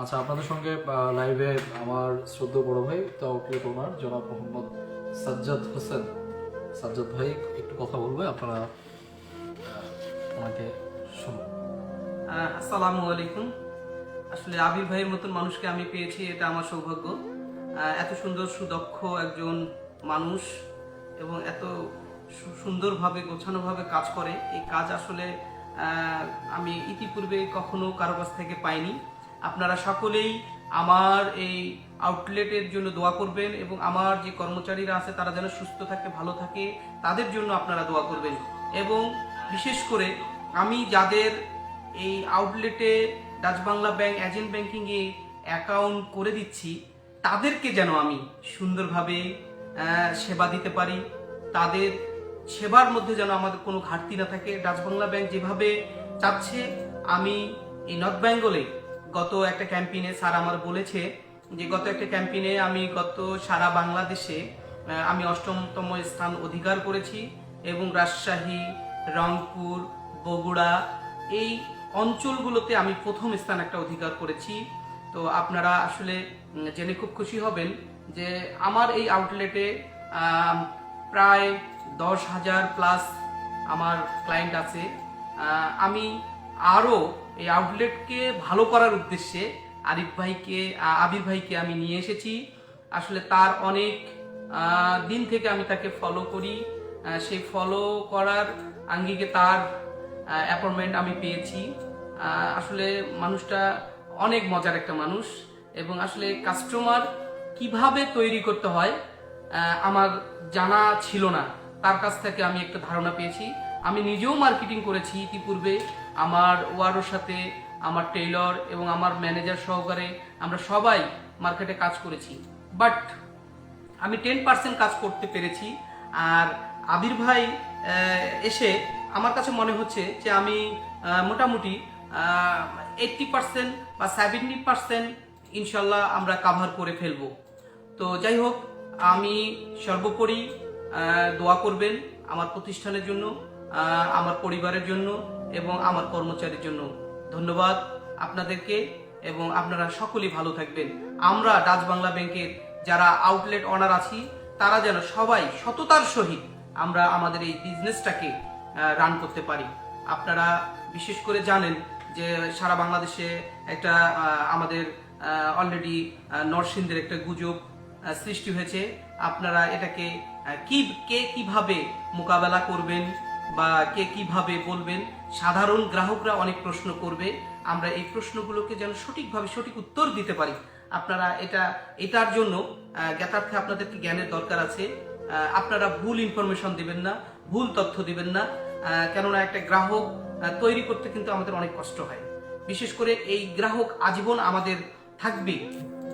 আচ্ছা আপনাদের সঙ্গে লাইভে আমার শ্রদ্ধ বড় ভাই তাওকির ওনার, জনাব মোহাম্মদ সাজ্জাদ হোসেন। সাজ্জাদ ভাই, একটু কথা বলবে, আপনারা ওনাকে শুনুন। আসসালামু আলাইকুম। আসলে আবির ভাইয়ের মতন মানুষকে আমি পেয়েছি, এটা আমার সৌভাগ্য। এত সুন্দর, সুদক্ষ একজন মানুষ এবং এত সুন্দরভাবে, গোছানোভাবে কাজ করে। এই কাজ আসলে আমি ইতিপূর্বে কখনো কারও কাছ থেকে পাইনি। আপনারা সকলেই আমার এই আউটলেটের জন্য দোয়া করবেন এবং আমার যে কর্মচারীরা আছে তারা যেন সুস্থ থাকে, ভালো থাকে, তাদের জন্য আপনারা দোয়া করবেন। এবং বিশেষ করে আমি যাদের এই আউটলেটে ডাচ বাংলা ব্যাংক এজেন্ট ব্যাংকিংয়ে অ্যাকাউন্ট করে দিচ্ছি, তাদেরকে যেন আমি সুন্দরভাবে সেবা দিতে পারি। তাদের সেবার মধ্যে যেন আমাদের কোনো ঘাটতি না থাকে। ডাচ বাংলা ব্যাংক যেভাবে চাচ্ছে, আমি এই নর্থ বেঙ্গলে গত একটা ক্যাম্পেইনে স্যার আমার বলেছে যে, গত একটা ক্যাম্পেইনে আমি গত সারা বাংলাদেশে আমি অষ্টমতম স্থান অধিকার করেছি এবং রাজশাহী, রংপুর, বগুড়া এই অঞ্চলগুলোতে আমি প্রথম স্থান একটা অধিকার করেছি। তো আপনারা আসলে জেনে খুব খুশি হবেন যে, আমার এই আউটলেটে প্রায় দশ হাজার প্লাস আমার ক্লায়েন্ট আছে। আমি আরও এই আউটলেটকে ভালো করার উদ্দেশ্যে আরিফ ভাইকে আবির ভাইকে আমি নিয়ে এসেছি। আসলে তার অনেক দিন থেকে আমি তাকে ফলো করি। সেই ফলো করার আঙ্গিকে তার অ্যাপয়েন্টমেন্ট আমি পেয়েছি। আসলে মানুষটা অনেক মজার একটা মানুষ এবং আসলে কাস্টমার কীভাবে তৈরি করতে হয় আমার জানা ছিল না। তার কাছ থেকে আমি একটা ধারণা পেয়েছি। আমি নিজেও মার্কেটিং করেছি ইতিপূর্বে। আমার ওয়ারোর সাথে, আমার টেইলর এবং আমার ম্যানেজার সহকারে আমরা সবাই মার্কেটে কাজ করেছি। বাট আমি টেন পার্সেন্ট কাজ করতে পেরেছি। আর আবির ভাই এসে আমার কাছে মনে হচ্ছে যে আমি মোটামুটি এইটটি পার্সেন্ট বা সেভেন্টি পার্সেন্ট ইনশাল্লাহ আমরা কাভার করে ফেলব। তো যাই হোক, আমি সর্বোপরি দোয়া করবেন আমার প্রতিষ্ঠানের জন্য। আমার পরিবারের জন্য এবং আমার কর্মচারীর জন্য। ধন্যবাদ আপনাদেরকে এবং আপনারা সকলেই ভালো থাকবেন। আমরা ডাচ বাংলা ব্যাংকের যারা আউটলেট অনার আছি, তারা যেন সবাই সততার সহিত আমরা আমাদের এই বিজনেসটাকে রান করতে পারি। আপনারা বিশেষ করে জানেন যে সারা বাংলাদেশে একটা আমাদের অলরেডি নরসিংদের একটা গুজব সৃষ্টি হয়েছে। আপনারা এটাকে কি, কে কীভাবে মোকাবেলা করবেন বা কে কীভাবে বলবেন? সাধারণ গ্রাহকরা অনেক প্রশ্ন করবে। আমরা এই প্রশ্নগুলোকে যেন সঠিকভাবে সঠিক উত্তর দিতে পারি। আপনারা এটা, এটার জন্য জ্ঞাতার্থে আপনাদেরকে জ্ঞানের দরকার আছে। আপনারা ভুল ইনফরমেশন দিবেন না, ভুল তথ্য দিবেন না। কেননা একটা গ্রাহক তৈরি করতে কিন্তু আমাদের অনেক কষ্ট হয়। বিশেষ করে এই গ্রাহক আজীবন আমাদের থাকবে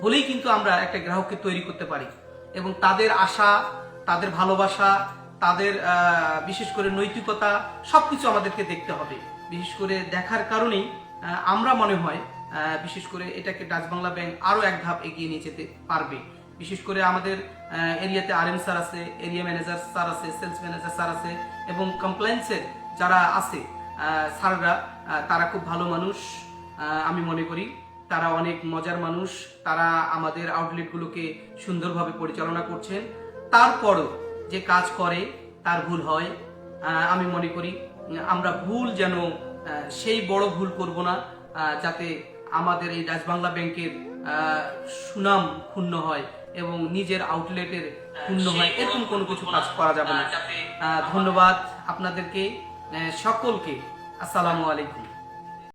বলেই কিন্তু আমরা একটা গ্রাহককে তৈরি করতে পারি। এবং তাদের আশা, তাদের ভালোবাসা তাদের বিশেষ করে নৈতিকতা সবকিছু আমাদেরকে দেখতে হবে। বিশেষ করে দেখার কারণেই আমরা মনে হয় বিশেষ করে এটাকে ডাচ বাংলা ব্যাংক আরও এক ধাপ এগিয়ে নিয়ে যেতে পারবে। বিশেষ করে আমাদের এরিয়াতে আর এম স্যার আছে, এরিয়া ম্যানেজার স্যার আছে, সেলস ম্যানেজার স্যার আছে এবং কমপ্লায়েন্সের যারা আছে স্যাররা তারা খুব ভালো মানুষ আমি মনে করি। তারা অনেক মজার মানুষ। তারা আমাদের আউটলেটগুলোকে সুন্দরভাবে পরিচালনা করছেন। তারপরও যে কাজ করে তার ভুল হয়। আমি মনে করি আমরা ভুল যেন সেই বড় ভুল করব না যাতে আমাদের এই ডাচ বাংলা ব্যাংকের সুনাম ক্ষুণ্ণ হয় এবং নিজের আউটলেটের ক্ষুণ্ণ হয় এরকম কোনো কিছু কাজ করা যাবে না। ধন্যবাদ আপনাদেরকে সকলকে। আসসালামু আলাইকুম।